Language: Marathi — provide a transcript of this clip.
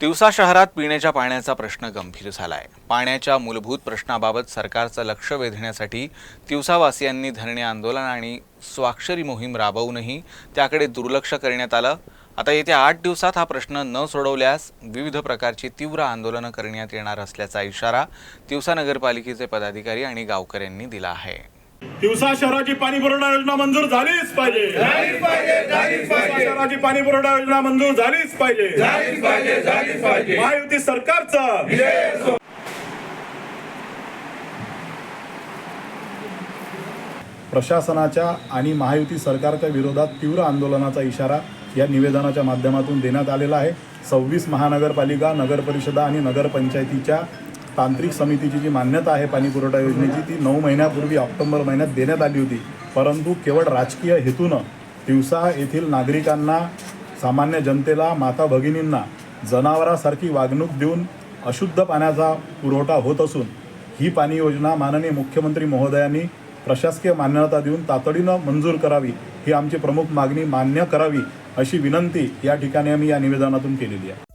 तिवसा शहरात पिण्याच्या पाण्याचा प्रश्न गंभीर झालाय. पाण्याच्या मूलभूत प्रश्नाबाबत सरकारचं लक्ष वेधण्यासाठी तिवसावासियांनी धरणे आंदोलन आणि स्वाक्षरी मोहीम राबवूनही त्याकडे दुर्लक्ष करण्यात आलं. आता येत्या आठ दिवसात हा प्रश्न न सोडवल्यास विविध प्रकारची तीव्र आंदोलनं करण्यात येणार असल्याचा इशारा तिवसा नगरपालिकेचे पदाधिकारी आणि गावकऱ्यांनी दिला आहे. दिवसा शहराची पाणी पुरवठा योजना मंजूर झालीच पाहिजे. शहराची पाणी पुरवठा योजना मंजूर झालीच पाहिजे. महायुती सरकारचं. प्रशासनाच्या आणि महायुती सरकारच्या विरोधात तीव्र आंदोलनाचा इशारा या निवेदनाच्या माध्यमातून देण्यात आलेला आहे. सव्वीस महानगरपालिका नगरपरिषदा आणि नगरपंचायतीच्या तांत्रिक समितीची जी मान्यता आहे पाणी पुरवठा योजनेची ती नऊ महिन्यापूर्वी ऑक्टोबर महिन्यात देण्यात आली होती. परंतु केवळ राजकीय हेतूनं दिवसा येथील नागरिकांना सामान्य जनतेला माता भगिनींना जनावरासारखी वागणूक देऊन अशुद्ध पाण्याचा पुरवठा होत असून ही पाणी योजना माननीय मुख्यमंत्री महोदयांनी प्रशासकीय मान्यता देऊन तातडीनं मंजूर करावी ही आमची प्रमुख मागणी मान्य करावी अशी विनंती या ठिकाणी आम्ही या निवेदनातून केलेली आहे.